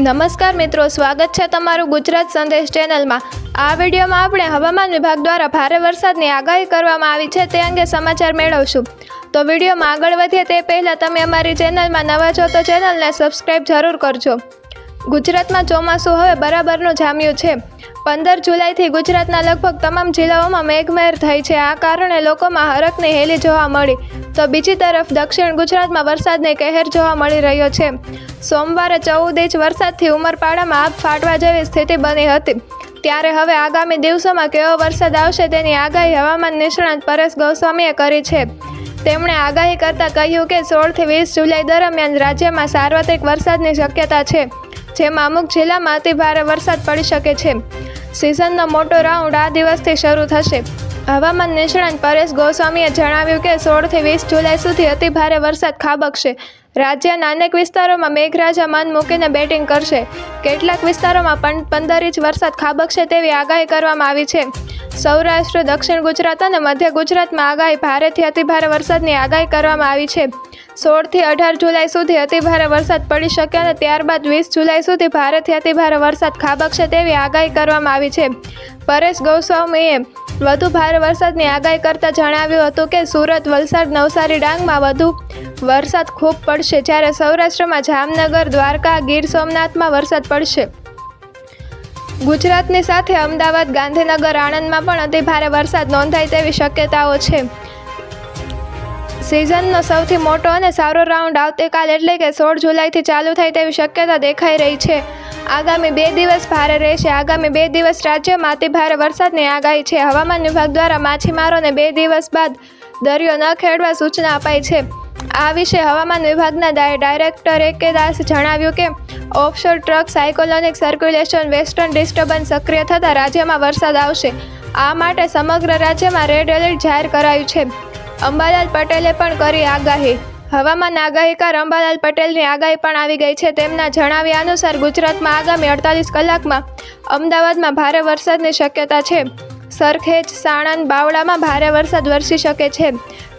નમસ્કાર મિત્રો, સ્વાગત છે તમારું ગુજરાત સંદેશ ચેનલમાં. આ વિડીયોમાં આપણે હવામાન વિભાગ દ્વારા ભારે વરસાદની આગાહી કરવામાં આવી છે, તે અંગે સમાચાર મેળવશું. તો વિડીયોમાં આગળ વધીએ તે પહેલાં તમે અમારી ચેનલમાં નવા છો, તો ચેનલને સબસ્ક્રાઈબ જરૂર કરજો. ગુજરાતમાં ચોમાસું હવે બરાબરનું જામ્યું છે. પંદર જુલાઈથી ગુજરાતના લગભગ તમામ જિલ્લાઓમાં મેઘમહેર થઈ છે. આ કારણે લોકોમાં હરકની હેલી જોવા મળી. તો બીજી તરફ દક્ષિણ ગુજરાતમાં વરસાદની કહેર જોવા મળી રહ્યો છે. સોમવારે ચૌદ ઇંચ વરસાદથી ઉમરપાડામાં આગ ફાટવા જેવી સ્થિતિ બની હતી. ત્યારે હવે આગામી દિવસોમાં કેવો વરસાદ આવશે તેની આગાહી હવામાન નિષ્ણાંત પરેશ ગોસ્વામીએ કરી છે. તેમણે આગાહી કરતાં કહ્યું કે સોળથી વીસ જુલાઈ દરમિયાન રાજ્યમાં સાર્વત્રિક વરસાદની શક્યતા છે, જેમાં અમુક જિલ્લામાં અતિભારે વરસાદ પડી શકે છે. સિઝનનો મોટો રાઉન્ડ આ દિવસથી શરૂ થશે. હવામાન નિષ્ણાંત પરેશ ગોસ્વામીએ જણાવ્યું કે સોળથી વીસ જુલાઈ સુધી અતિભારે વરસાદ ખાબકશે. રાજ્યના અનેક વિસ્તારોમાં મેઘરાજા મન મૂકીને બેટિંગ કરશે. કેટલાક વિસ્તારોમાં પણ પંદર ઇંચ વરસાદ ખાબકશે તેવી આગાહી કરવામાં આવી છે. સૌરાષ્ટ્ર, દક્ષિણ ગુજરાત અને મધ્ય ગુજરાતમાં આગાહી ભારેથી અતિભારે વરસાદની આગાહી કરવામાં આવી છે. સોળથી અઢાર જુલાઈ સુધી અતિભારે વરસાદ પડી શકે અને ત્યારબાદ વીસ જુલાઈ સુધી ભારેથી અતિભારે વરસાદ ખાબકશે તેવી આગાહી કરવામાં આવી છે. પરેશ ગોસ્વામીએ વધુ ભારે વરસાદની આગાહી કરતાં જણાવ્યું હતું કે સુરત, વલસાડ, નવસારી ડાંગમાં વધુ વરસાદ ખૂબ પડશે જ્યારે સૌરાષ્ટ્રમાં જામનગર, દ્વારકા, ગીર સોમનાથમાં વરસાદ પડશે. ગુજરાતની સાથે અમદાવાદ, ગાંધીનગર, આણંદમાં પણ અતિ ભારે વરસાદ નોંધાય તેવી શક્યતાઓ છે. સિઝનનો સૌથી મોટો અને સારો રાઉન્ડ આવતીકાલ એટલે કે સોળ જુલાઈથી ચાલુ થાય તેવી શક્યતા દેખાઈ રહી છે. આગામી બે દિવસ ભારે રહેશે. આગામી બે દિવસ રાજ્યમાં અતિભારે વરસાદની આગાહી છે. હવામાન વિભાગ દ્વારા માછીમારોને બે દિવસ બાદ દરિયો ન ખેડવા સૂચના અપાઈ છે. આ વિશે હવામાન વિભાગના ડાય- ડાયરેક્ટર એ કે દાસે જણાવ્યું કે, offshore trough cyclonic circulation western disturbance સક્રિય થતાં રાજ્યમાં વરસાદ આવશે. આ માટે સમગ્ર રાજ્યમાં રેડ એલર્ટ જાહેર કરાયું છે. અંબાલાલ પટેલે પણ કરી આગાહી. હવામાન આગાહીકાર અંબાલાલ પટેલની આગાહી પણ આવી ગઈ છે. તેમના જણાવ્યા અનુસાર ગુજરાતમાં આગામી અડતાલીસ કલાકમાં અમદાવાદમાં ભારે વરસાદની શક્યતા છે. સરખેજ, સાણંદ, બાવળામાં ભારે વરસાદ વરસી શકે છે.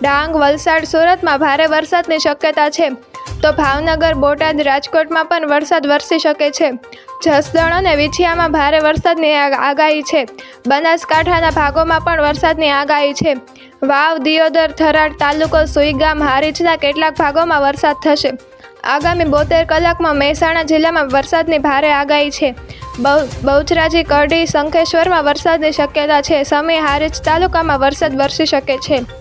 ડાંગ, વલસાડ, સુરતમાં ભારે વરસાદની શક્યતા છે. તો ભાવનગર, બોટાદ, રાજકોટમાં પણ વરસાદ વરસી શકે છે. જસદણ અને વિછિયામાં ભારે વરસાદની આગાહી છે. બનાસકાંઠાના ભાગોમાં પણ વરસાદની આગાહી છે. વાવ, દિયોદર, થરાદ તાલુકો, સુઈગામ હારીજના કેટલાક ભાગોમાં વરસાદ થશે. આગામી બોતેર કલાકમાં મહેસાણા જિલ્લામાં વરસાદની ભારે આગાહી છે. બહુ- બહુચરાજી, કરડી, શંખેશ્વરમાં વરસાદની શક્યતા છે. સમય હારીજ તાલુકામાં વરસાદ વરસી શકે છે.